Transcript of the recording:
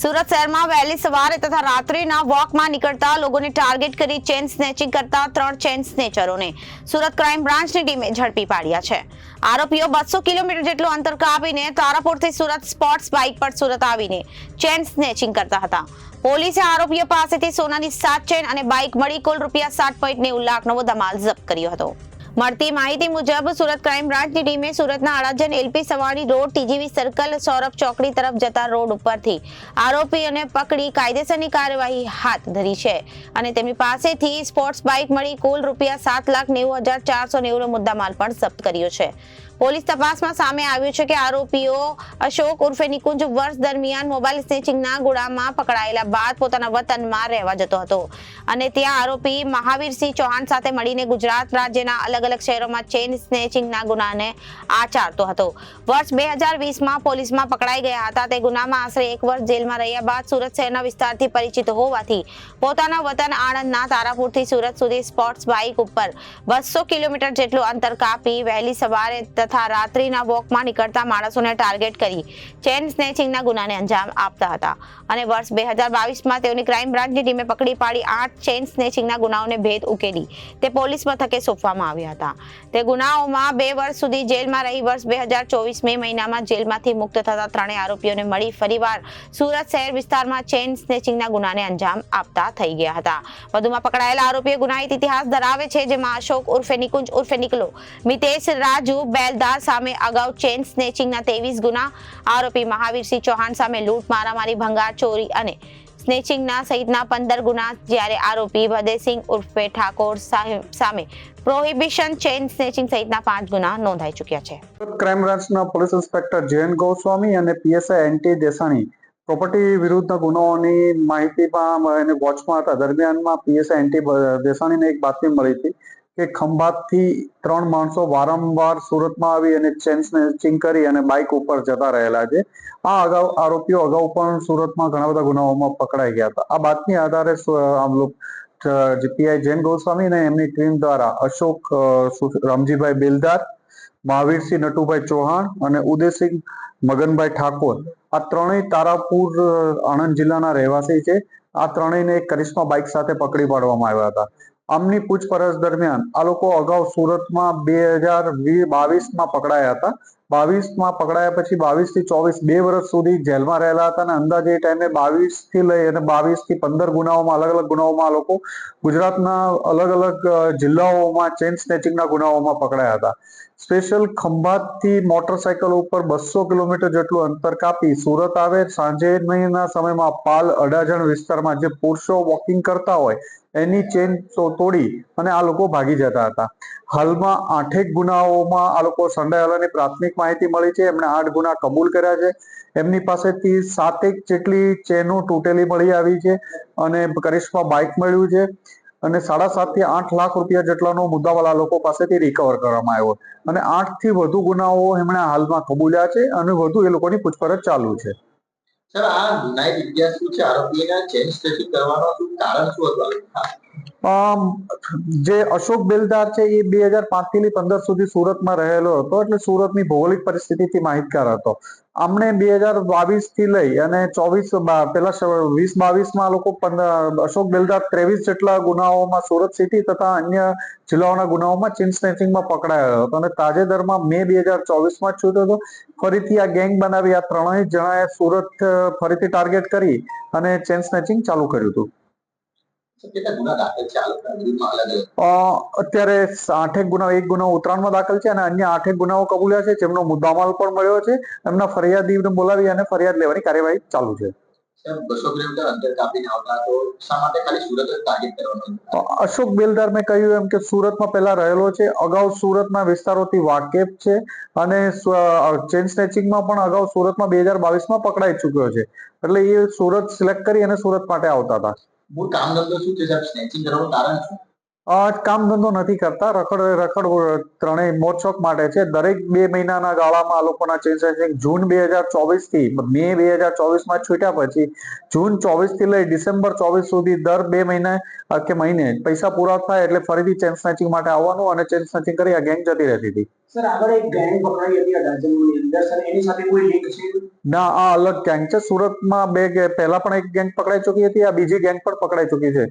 સુરત શહેરમાં વહેલી સવારે તથા રાત્રિના વોકમાં નીકળતા લોકોને ટાર્ગેટ કરી ચેન સ્નેચિંગ કરતા ત્રણ ચેન સ્નેચરોને સુરત ક્રાઇમ બ્રાન્ચની ટીમે ઝડપી પાડ્યા છે. આરોપીઓ બસો કિલોમીટર જેટલું અંતર કાપીને તારાપુરથી સુરત સ્પોર્ટ્સ બાઇક પર સુરત આવીને ચેન સ્નેચિંગ કરતા હતા. પોલીસે આરોપીઓ પાસેથી સોનાની સાત ચેન અને બાઇક મળી કુલ રૂપિયા સાત પોઈન્ટ નેવું લાખનો મુદ્દામાલ જપ્ત કર્યો હતો. મળતી માહિતી મુજબ સુરત ક્રાઇમ બ્રાન્ચની ટીમે સુરતના Adajan LP Savani road TGV circle Saurabh ચોકડી તરફ જતા રોડ ઉપરથી આરોપીઓને પકડી કાયદેસરની કાર્યવાહી હાથ ધરી છે. અને તેમની પાસેથી સ્પોર્ટ્સ બાઇક મળી કુલ રૂપિયા સાત લાખ નેવું હજાર ચારસો નેવુંનો મુદ્દામાલ પણ જપ્ત કર્યો છે. પોલીસ તપાસમાં સામે આવ્યું છે કે આરોપીઓ અશોક ઉર્ફે નિકુંજ વર્ષ દરમિયાન મોબાઈલ સ્નેચિંગના ગુનામાં પકડાયેલા બાદ પોતાના વતનમાં રહેવા જતો હતો. અને ત્યાં આરોપી મહાવીરસિંહ ચૌહાણ સાથે મળીને ગુજરાત રાજ્યના અલગ અલગ શહેરોમાં ચેન સ્નેચિંગના ગુનાને આચરતો હતો. વર્ષ બે હજાર વીસમાં પોલીસમાં પકડાઈ ગયા હતા. તે ગુનામાં આશરે એક વર્ષ જેલમાં રહ્યા બાદ સુરત શહેરના વિસ્તારથી પરિચિત હોવાથી પોતાના વતન આણંદના તારાપુરથી સુરત સુધી સ્પોર્ટ્સ બાઇક ઉપર બસો કિલોમીટર જેટલું અંતર કાપી વહેલી સવારે તથા રાત્રિના વોકમાં નીકળતા માણસોને ટાર્ગેટ કરી ચેન સ્નેચિંગના ગુનાને અંજામ આપતા હતા. અને વર્ષ બે હજાર બાવીસમાં તેઓની ક્રાઇમ બ્રાન્ચની ટીમે પકડી પાડી આઠ ચેન સ્નેચિંગના ગુનાઓને ભેદ ઉકેલી. તે પોલીસ મથકે સોંપવામાં આવ્યા હતા. તે ગુનાઓમાં બે વર્ષ સુધી જેલમાં રહી, વર્ષ બે હજાર ચોવીસ મે મહિનામાં જેલમાંથી મુક્ત થતા ત્રણેય આરોપીઓને મળી ફરીવાર સુરત શહેર વિસ્તારમાં ચેન સ્નેચિંગના ગુનાને અંજામ આપતા થઈ ગયા હતા. વધુમાં પકડાયેલા આરોપીઓ ગુનાહિત ઇતિહાસ ધરાવે છે, જેમાં અશોક ઉર્ફે નિકુંજ ઉર્ફે નિકલો મિતેશ રાજુ બેલદાર સામે અગાઉ ચેન સ્નેચિંગના ત્રેવીસ ગુના આરોપી મહાવીરસિંહ ચૌહાણ સામે લૂંટ, મારામારી, ભંગાર, ચોરી અને સ્નેચિંગના સહિતના પંદર ગુના જ્યારે આરોપી ભદેસિંહ ઉર્ફે ઠાકોર સામે પ્રોહિબિશન ચેન સ્નેચિંગ સહિતના પાંચ ગુના નોંધાઈ ચૂક્યા છે. ક્રાઇમ બ્રાન્ચના પોલીસ ઇન્સ્પેક્ટર જયંત ગોસ્વામી અને પીએસઆઈ એનટી દેસાણી પ્રોપર્ટી વિરુદ્ધના ગુનાઓની માહિતીમાં એને વોચમાં હતા. દરમિયાનમાં પીએસઆઈ એનટી દેસાણીને એક બાતમી મળી હતી. કે ખંભાતથી ત્રણ માણસો વારંવાર સુરતમાં આવી અને ચેન સ્નેચિંગ કરી અને બાઇક ઉપર જતા રહેલા છે. આ અગાઉ આરોપીઓ અગાઉ પણ સુરતમાં ઘણા બધા ગુનાઓમાં પકડાઈ ગયા હતા. આ બાતમી આધારે સુ- આમ લોક પીઆઈ જૈન ગોસ્વામી અને એમની ટીમ દ્વારા અશોક રામજીભાઈ બેલદાર, મહાવીરસિંહ નટુભાઈ ચૌહાણ અને ઉદયસિંહ મગનભાઈ ઠાકોર આ ત્રણેય તારાપુર આણંદ જિલ્લાના રહેવાસી છે. આ ત્રણેયને એક કરિશ્મા બાઇક સાથે પકડી પાડવામાં આવ્યા હતા. આમની પૂછપરછ દરમિયાન આ લોકો અગાઉ સુરતમાં બે હજાર બાવીસમાં પકડાયા હતા. બાવીસમાં પકડાયા પછી બાવીસથી ચોવીસ, બે વર્ષ સુધી જેલમાં રહેલા હતા અને અંદાજે એ ટાઈમે બાવીસથી લઈ અને બાવીસથી પંદર ગુનાઓમાં, અલગ અલગ ગુનાઓમાં લોકો ગુજરાતના અલગ અલગ જિલ્લાઓમાં ચેન સ્નેચિંગના ગુનાઓમાં પકડાયા હતા. સ્પેશિયલ ખંભાતથી મોટરસાયકલ ઉપર બસો કિલોમીટર જેટલું અંતર કાપી સુરત આવે સાંજેના સમયમાં પાલ અડાજણ વિસ્તારમાં જે પુરુષો વોકિંગ કરતા હોય, એની ચેન તોડી અને આ લોકો ભાગી જતા હતા. હાલમાં આઠેક ગુનાઓમાં આ લોકો સંડાયેલાની પ્રાથમિક માહિતી મળી છે, એમણે આઠ ગુના કબૂલ કર્યા છે. એમની પાસેથી સાતેક જેટલી ચેનો તૂટેલી મળી આવી છે અને કરિશ્મા બાઇક મળ્યું છે અને સાડા સાતથી આઠ લાખ રૂપિયા જેટલાનો મુદ્દાવાળા લોકો પાસેથી રિકવર કરવામાં આવ્યો. અને આઠથી વધુ ગુનાઓ એમણે હાલમાં કબૂલ્યા છે અને વધુ એ લોકોની પૂછપરછ ચાલુ છે. સર, આ ગુનાઈ વિદ્યા શું છે? આરોપીના ચેન્જ કરવાનો શું કારણ શું હતું? જે અશોક બેલદાર છે એ બે હજાર પાંચથી પંદર સુધી સુરતમાં રહેલો હતો એટલે સુરતની ભૌગોલિક પરિસ્થિતિથી માહિતગાર હતો. આમણે બે હજાર બાવીસથી લઈ અને ચોવીસ પેલા વીસ બાવીસમાં લોકો અશોક બેલદાર ત્રેવીસ જેટલા ગુનાઓમાં સુરત સિટી તથા અન્ય જિલ્લાઓના ગુનાઓમાં ચેન સ્નેચિંગમાં પકડાયો હતો અને તાજેતરમાં મે બે હજાર ચોવીસમાં છૂટ્યો હતો. ફરીથી આ ગેંગ બનાવી આ ત્રણેય જણાએ સુરત ફરીથી ટાર્ગેટ કરી અને ચેન સ્નેચિંગ ચાલુ કર્યું હતું. અત્યારે આઠેક ગુના એક ગુનો ઉત્તરાયણમાં દાખલ છે અને અન્ય આઠેક ગુનાઓ કબૂલ્યા છે. જેમનો મુદ્દામાલ પણ મળ્યો છે. એમના ફરિયાદીને બોલાવી અને ફરિયાદ લેવાની કાર્યવાહી ચાલુ છે. અશોક બેલદાર મેં કહ્યું એમ કે સુરતમાં પહેલા રહેલો છે. અગાઉ સુરતના વિસ્તારોથી વાકેફ છે અને ચેન સ્નેચિંગમાં પણ અગાઉ સુરતમાં બે હજાર બાવીસમાં પકડાઈ ચુક્યો છે. એટલે એ સુરત સિલેક્ટ કરી અને સુરત માટે આવતા હતા. મૂળ કામ ધંધો શું છે સાહેબ? સ્નેચિંગ કરવાનું કારણ શું? કામ ધંધો નથી કરતા. રખડ રખડ ત્રણેય મોજશોખ માટે છે. દરેક બે મહિનાના ગાળામાં આ લોકોના ચેન્જ ચેન્જિંગ જૂન બે હજાર ચોવીસથી મે બે હજાર ચોવીસમાં છૂટ્યા પછી જૂન ચોવીસથી લઈ ડિસેમ્બર ચોવીસ સુધી દર બે મહિને કે મહિને પૈસા પૂરા થાય એટલે ફરીથી ચેન સ્નેચિંગ માટે આવવાનું અને ચેન સ્નેચિંગ કરી આ ગેંગ જતી રહેતી હતી. સર આગળ એક ગેંગ પકડાઈ હતી અડાજણની અંદર. નિદર્શન એની સાથે કોઈ લિંક છે? ના આ અલગ ગેંગ છે. સુરતમાં બે પહેલા પણ એક ગેંગ પકડાઈ ચૂકી હતી આ બીજી ગેંગ પણ પકડાઈ ચૂકી છે.